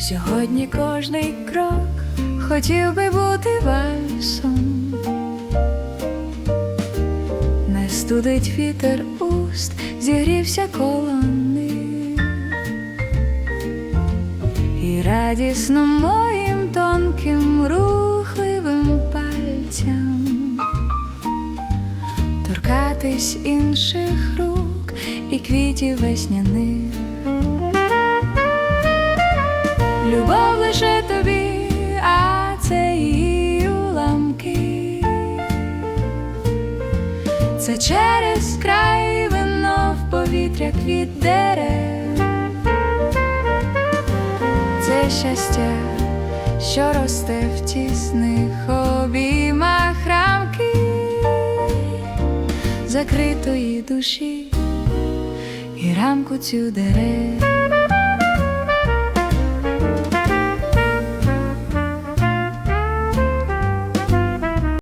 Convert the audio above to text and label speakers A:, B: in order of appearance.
A: Сьогодні кожний крок хотів би бути вальсом, не студить вітер уст, зігрівся колони, і радісно моїм тонким рухливим пальцям. Торкатись інших рук і квітів весняних. Лише тобі, а це її уламки. Це через край вино в повітря квіт дерев. Це щастя, що росте в тісних обіймах рамки закритої душі і рамку цю дерев.